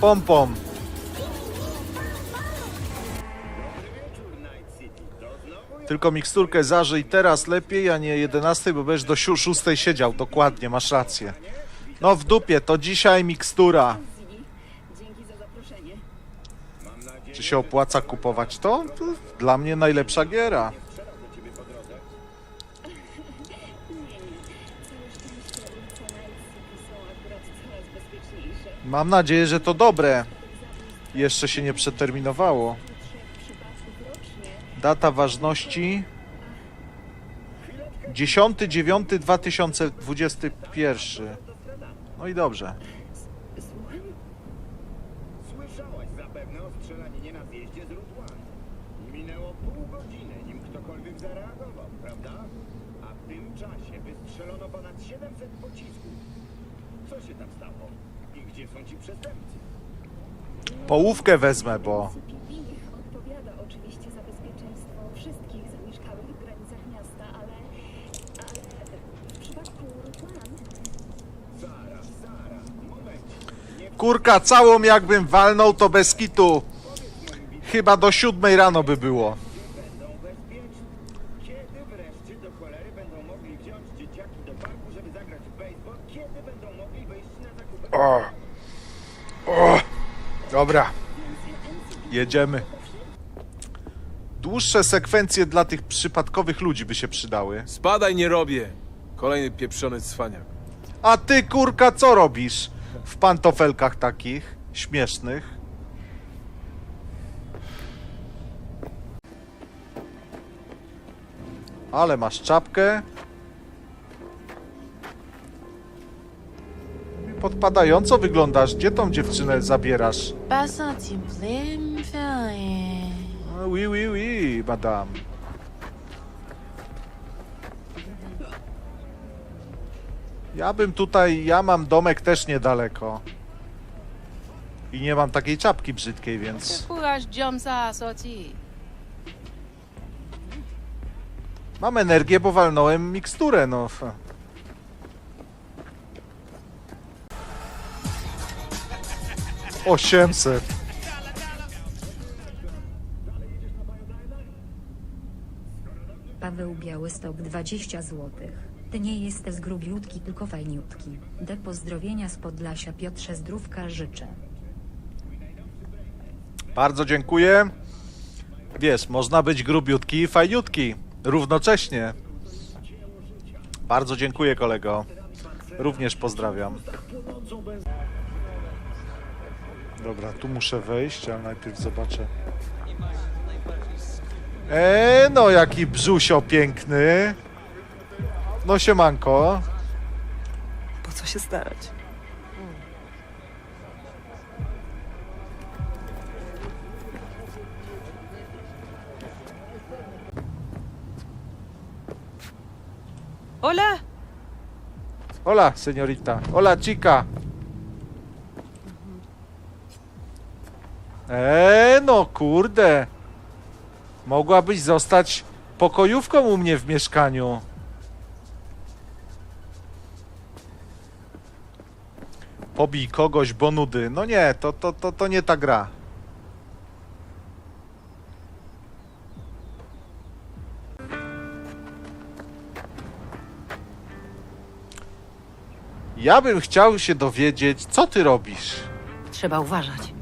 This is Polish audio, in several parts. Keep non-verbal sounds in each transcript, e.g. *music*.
Pom pom. Tylko miksturkę zażyj teraz lepiej, a nie 11, bo będziesz do 6 siedział. Dokładnie, masz rację. No w dupie, to dzisiaj mikstura. Czy się opłaca kupować to? to dla mnie najlepsza giera. Mam nadzieję, że to dobre. Jeszcze się nie przeterminowało. Data ważności 10.9.2021. No i dobrze. Połówkę wezmę, bo CPD odpowiada oczywiście za bezpieczeństwo wszystkich zamieszkałych w granicach miasta, ale... ale w przypadku Rutland Sara, Sara, momencik. Nie kurka całą jakbym walnął to bez kitu. Chyba do siódmej rano by było. Kiedy wreszcie do cholery będą mogli wziąć dzieciaki do parku, żeby zagrać w baseball? Kiedy będą mogli wyjść na zakupy? O. O. Dobra. Jedziemy. Dłuższe sekwencje dla tych przypadkowych ludzi by się przydały. Spadaj, nie robię. Kolejny pieprzony cwaniak. A ty kurka co robisz w pantofelkach takich śmiesznych? Ale masz czapkę. Podpadająco wyglądasz. Gdzie tą dziewczynę zabierasz? Pas un petit blé, me fait rien. A, Oui, oui, oui, madame. Ja bym tutaj, ja mam domek też niedaleko. I nie mam takiej czapki brzydkiej, więc Courage, jump ça, sorti. mam energię, bo walnąłem miksturę, no. 800. Paweł Białystok 20 zł. Ty nie jesteś grubiutki, tylko fajniutki. De pozdrowienia z Podlasia Piotrze Zdrówka życzę. Bardzo dziękuję. Wiesz, można być grubiutki i fajniutki równocześnie. Bardzo dziękuję, kolego. Również pozdrawiam. Dobra, tu muszę wejść, ale najpierw zobaczę. E, no jaki brzusio piękny. No siemanko. Po co się starać? Hola! Hola, señorita. Hola, chica. Eee, no kurde. Mogłabyś zostać pokojówką u mnie w mieszkaniu. Pobij kogoś, bo nudy. No nie, to, to, to, to nie ta gra. Ja bym chciał się dowiedzieć, co ty robisz. Trzeba uważać.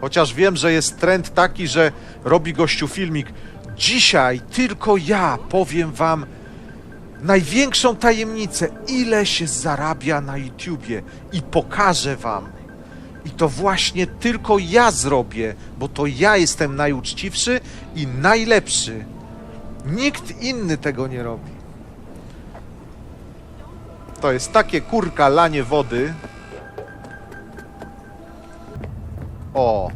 Chociaż wiem, że jest trend taki, że robi gościu filmik. Dzisiaj tylko ja powiem wam największą tajemnicę, ile się zarabia na YouTubie i pokażę wam. I to właśnie tylko ja zrobię, bo to ja jestem najuczciwszy i najlepszy. Nikt inny tego nie robi. To jest takie kurka lanie wody. O!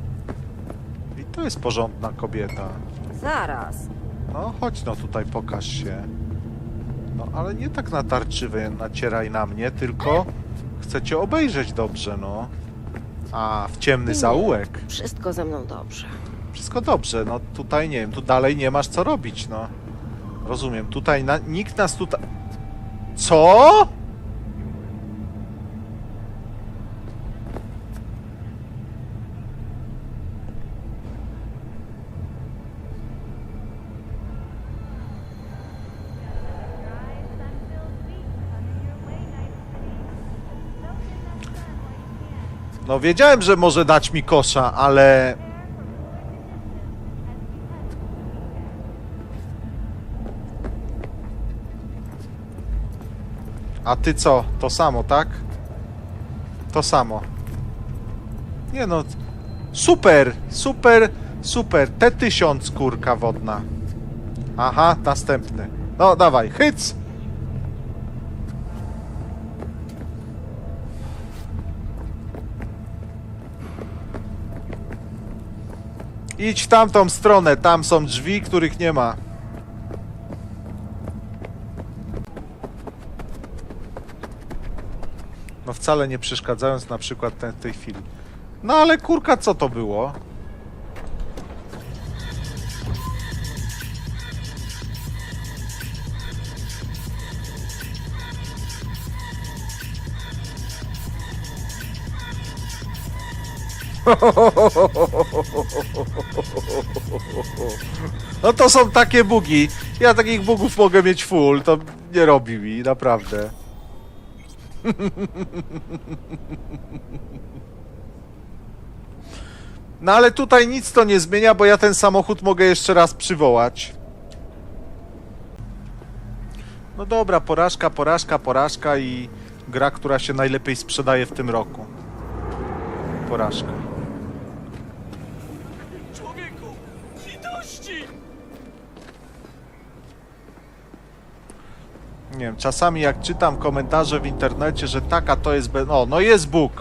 I to jest porządna kobieta. Zaraz. No chodź no tutaj pokaż się. No ale nie tak natarczywy nacieraj na mnie, tylko chcecie obejrzeć dobrze, no. A, w ciemny zaułek. Wszystko ze mną dobrze. Wszystko dobrze, no tutaj nie wiem, tu dalej nie masz co robić, no. Rozumiem, tutaj na, nikt nas tutaj... Co? No wiedziałem, że może dać mi kosza, ale... A ty co? To samo, tak? To samo. Nie no. Super, super, super. T1000 kurka wodna. Aha, następny. No dawaj, hyc! Idź w tamtą stronę, tam są drzwi, których nie ma. No wcale nie przeszkadzając na przykład ten, w tej chwili. No ale kurka, co to było? No to są takie bugi. Ja takich bugów mogę mieć full, to nie robi mi, naprawdę. No ale tutaj nic to nie zmienia, bo ja ten samochód mogę jeszcze raz przywołać. No dobra, porażka, porażka, porażka i gra, która się najlepiej sprzedaje w tym roku. Porażka. Nie wiem, czasami jak czytam komentarze w internecie, że taka to jest... Be... O, no jest Bóg.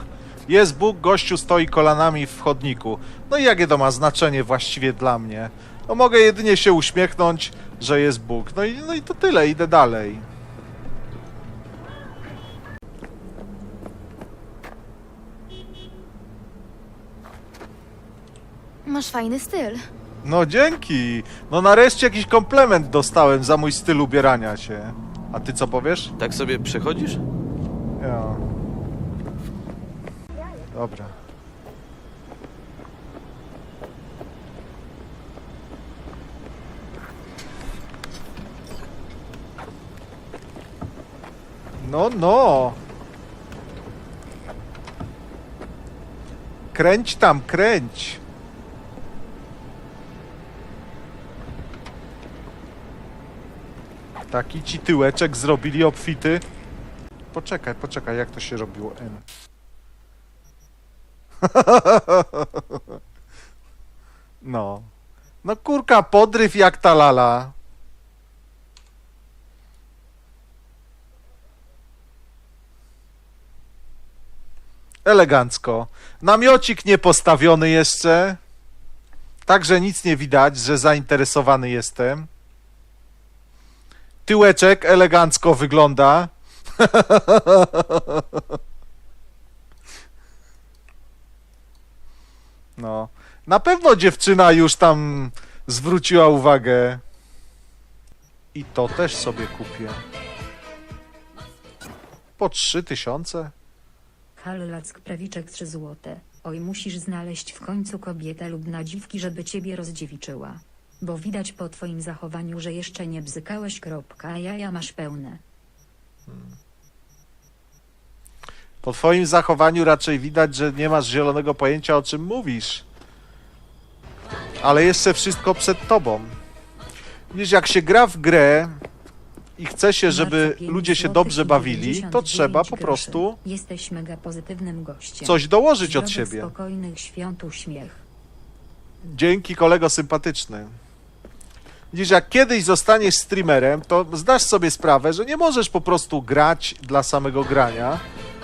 Jest Bóg, gościu stoi kolanami w chodniku. No i jakie to ma znaczenie właściwie dla mnie? No mogę jedynie się uśmiechnąć, że jest Bóg. No i, no i to tyle, idę dalej. Masz fajny styl. No dzięki. No nareszcie jakiś komplement dostałem za mój styl ubierania się. A ty co powiesz? Tak sobie przechodzisz? Ja. Dobra. No, no. Kręć tam, kręć. Taki ci tyłeczek zrobili obfity. Poczekaj, poczekaj, jak to się robiło N. *laughs* No. No kurka, podryw jak ta lala. Elegancko. Namiocik nie postawiony jeszcze. Także nic nie widać, że zainteresowany jestem. Tyłeczek elegancko wygląda. No. Na pewno dziewczyna już tam zwróciła uwagę. I to też sobie kupię. Po trzy tysiące? Hallack prawiczek 3 złote. Oj musisz znaleźć w końcu kobietę lub nadziwki, żeby ciebie rozdziewiczyła. Bo widać po twoim zachowaniu, że jeszcze nie bzykałeś kropka, a jaja masz pełne. Po twoim zachowaniu raczej widać, że nie masz zielonego pojęcia o czym mówisz. Ale jeszcze wszystko przed tobą. Widzisz, jak się gra w grę i chce się, żeby ludzie się dobrze bawili, to 99 trzeba po prostu Jesteś mega pozytywnym gościem. coś dołożyć od siebie. Dzięki kolego sympatyczny. Widzisz, jak kiedyś zostaniesz streamerem, to zdasz sobie sprawę, że nie możesz po prostu grać dla samego grania,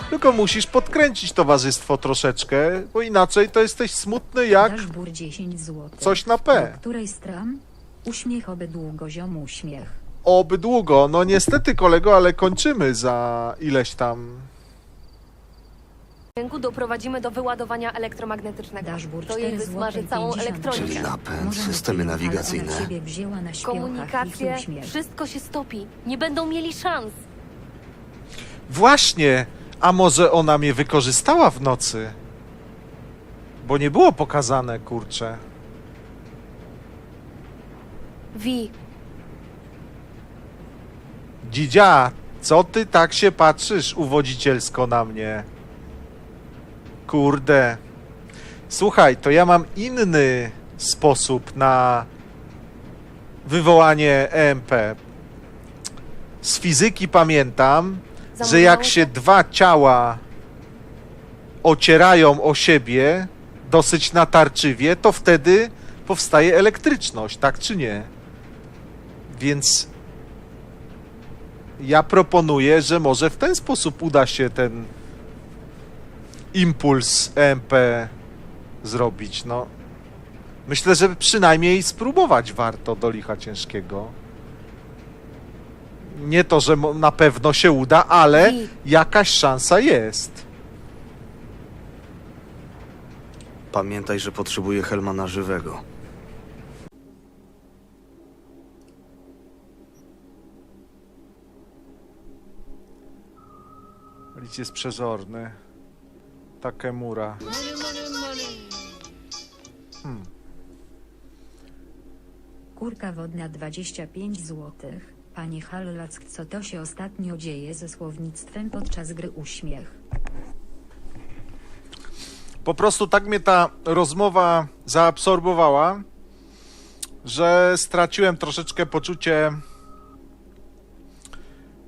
tylko musisz podkręcić towarzystwo troszeczkę, bo inaczej to jesteś smutny jak... Dashbur 10 zł. coś na P. Do której stron? Uśmiech oby długo ziom uśmiech. Oby długo. No niestety kolego, ale kończymy za ileś tam... doprowadzimy do wyładowania elektromagnetycznego. Dashboard To jej 4 wysmaży złote całą 50 elektronikę. Czyli napęd, systemy nawigacyjne. na siebie wzięła na śpiochach i Komunikacje, wszystko się stopi. Nie będą mieli szans. Właśnie, a może ona mnie wykorzystała w nocy? Bo nie było pokazane, kurczę. Wi, Dzidzia, co ty tak się patrzysz uwodzicielsko na mnie? Kurde. Słuchaj, to ja mam inny sposób na wywołanie EMP. Z fizyki pamiętam, że Zamroziło jak się? się dwa ciała ocierają o siebie dosyć natarczywie, to wtedy powstaje elektryczność, tak czy nie? Więc ja proponuję, że może w ten sposób uda się ten impuls EMP zrobić. No, myślę, że przynajmniej spróbować warto do licha ciężkiego. Nie to, że na pewno się uda, ale jakaś szansa jest. Pamiętaj, że potrzebuję Helmana żywego. Lic jest przezorny. Takemura. Kurka wodna 25 zł. Panie Hallack, co to się ostatnio dzieje ze słownictwem podczas gry uśmiech? Po prostu tak mnie ta rozmowa zaabsorbowała, że straciłem troszeczkę poczucie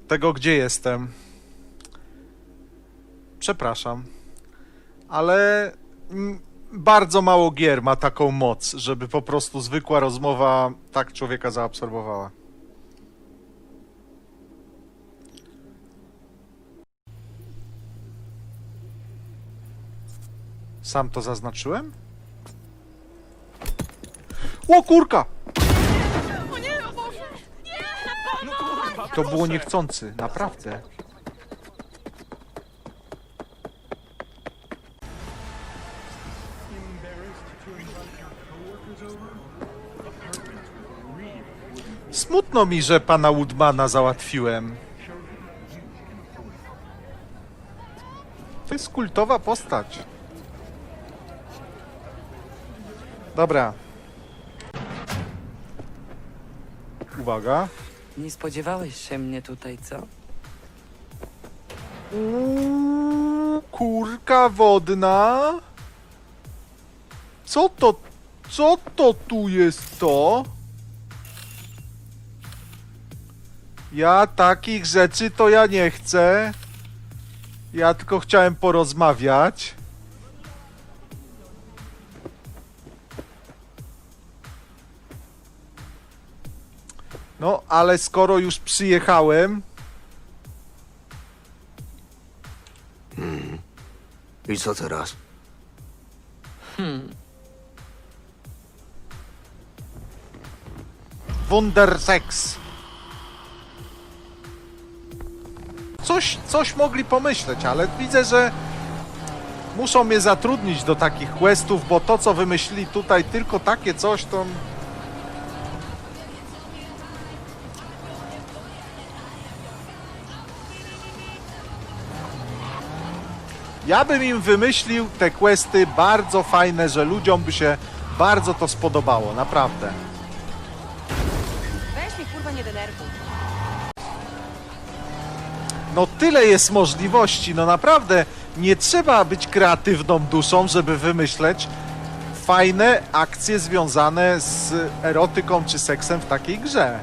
tego, gdzie jestem. Przepraszam, ale bardzo mało gier ma taką moc, żeby po prostu zwykła rozmowa tak człowieka zaabsorbowała. Sam to zaznaczyłem? O kurka! To było niechcący, naprawdę. Smutno mi, że pana Woodmana załatwiłem. To jest kultowa postać. Dobra. Uwaga. Nie spodziewałeś się mnie tutaj, co? Uuu, kurka wodna. Co to? Co to tu jest to? Ja takich rzeczy to ja nie chcę. Ja tylko chciałem porozmawiać. No, ale skoro już przyjechałem, I co teraz? Wundersex. Coś, coś mogli pomyśleć, ale widzę, że muszą mnie zatrudnić do takich questów, bo to, co wymyślili tutaj, tylko takie coś, to... Ja bym im wymyślił te questy bardzo fajne, że ludziom by się bardzo to spodobało, naprawdę. No tyle jest możliwości, no naprawdę nie trzeba być kreatywną duszą, żeby wymyśleć fajne akcje związane z erotyką czy seksem w takiej grze.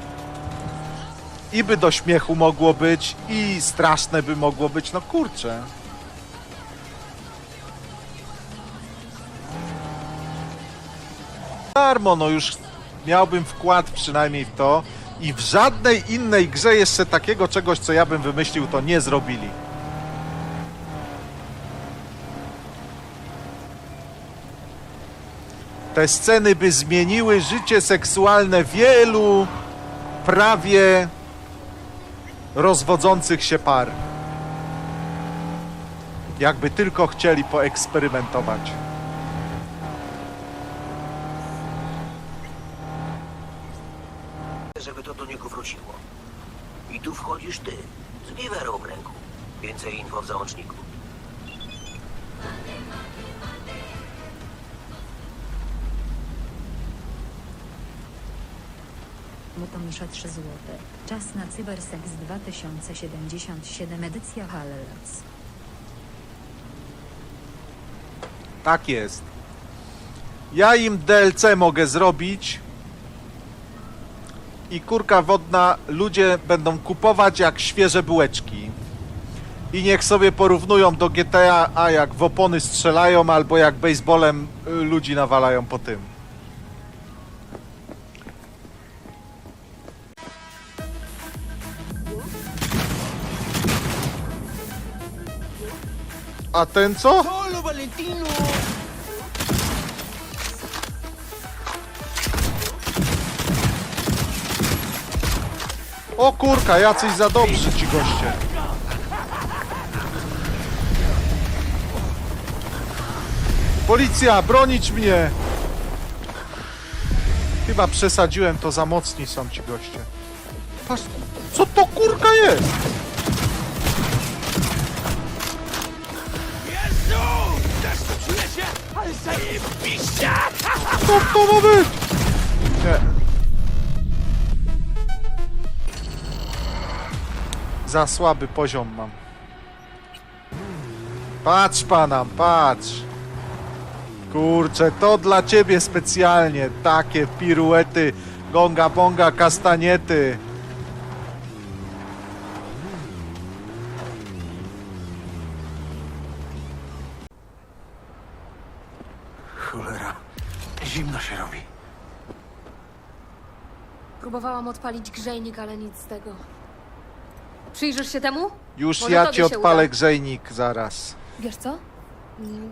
I by do śmiechu mogło być, i straszne by mogło być, no kurczę. Darmo, no już miałbym wkład przynajmniej w to i w żadnej innej grze jeszcze takiego czegoś, co ja bym wymyślił, to nie zrobili. Te sceny by zmieniły życie seksualne wielu prawie rozwodzących się par. Jakby tylko chcieli poeksperymentować. Żeby to do niego wróciło. I tu wchodzisz ty, z wiwerą w ręku. Więcej info w załączniku. Motomisza 3 złote. Czas na Cybersex 2077 edycja Hallelas. Tak jest. Ja im DLC mogę zrobić. I kurka wodna ludzie będą kupować jak świeże bułeczki. I niech sobie porównują do GTA, a jak w opony strzelają, albo jak baseballem y, ludzi nawalają po tym. A ten co? ¡Solo, Valentino! O kurka, jacyś za dobrzy ci goście. Policja, bronić mnie! Chyba przesadziłem, to za mocni są ci goście. Patrz, co to kurka jest? ¡Jezu! Ale zajebiście! Co to ma być? Za słaby poziom mam. Patrz pana, patrz. Kurczę, to dla ciebie specjalnie. Takie piruety, gonga bonga, kastaniety. Cholera. Zimno się robi. Próbowałam odpalić grzejnik, ale nic z tego. Przyjrzysz się temu? Już Może ja tobie ci się odpalę uda. grzejnik zaraz. Wiesz co? Mm,